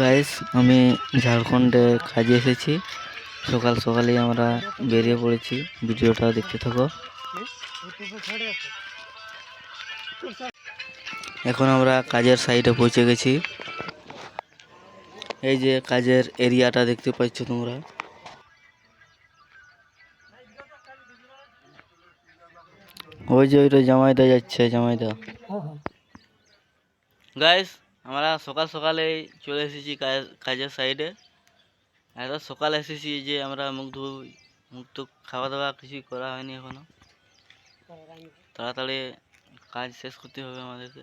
Guys আমি ঝাড়খণ্ডে কাজে এসেছি। সকাল সকালেই আমরা বেরিয়ে পড়েছি। ভিডিওটা দেখতে থাকো। এখন আমরা কাজের সাইডে পৌঁছে গেছি। এই যে কাজের এরিয়াটা দেখতে পাচ্ছ তোমরা। ওই যে ওইটা জামাইদা যাচ্ছে জামাইদা। গাইস আমরা সকাল সকালে চলে এসেছি কাজ- কাজের সাইডে এত সকাল এসেছি যে আমরা মুখ ধুই মুখ তো খাওয়া দাওয়া কিছুই করা হয়নি এখনও। তাড়াতাড়ি কাজ শেষ করতে হবে আমাদেরকে।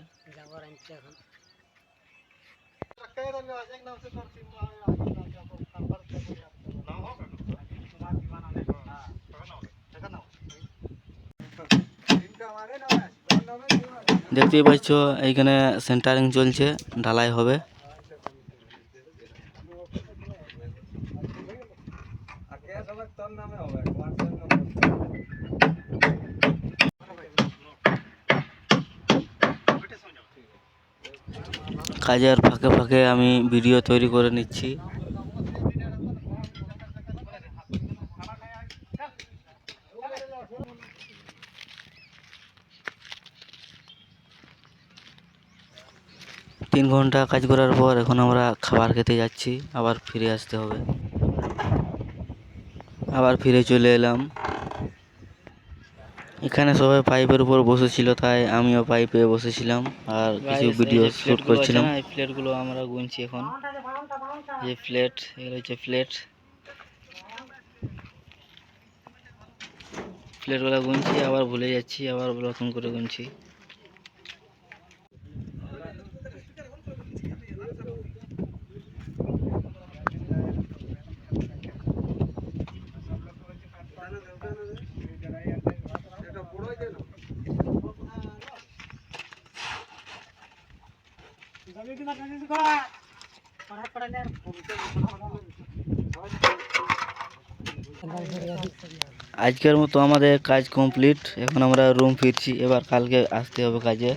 দেখতেই পাচ্ছ, এইখানে সেন্টারিং চলছে, ঢালাই হবে। কাজের ফাঁকে ফাঁকে আমি ভিডিও তৈরি করে নিচ্ছি। তিন ঘণ্টা কাজ করার পর এখন আমরা খাবার খেতে যাচ্ছি আবার ফিরে আসতে হবে। আবার ফিরে চলে এলাম। এখানে সবাই পাইপের উপর বসেছিল তাই আমিও পাইপে বসেছিলাম আর কিছু ভিডিও শুট করছিলাম। এই প্লেটগুলো আমরা গুনছি এখন। যে প্লেট এগুলো হচ্ছে প্লেট প্লেটগুলো গুনছি আবার ভুলে যাচ্ছি আবার নতুন করে গুনছি। আজকের মতো আমাদের কাজ কমপ্লিট এখন আমরা রুম ফিরছি। এবার কালকে আসতে হবে কাজে।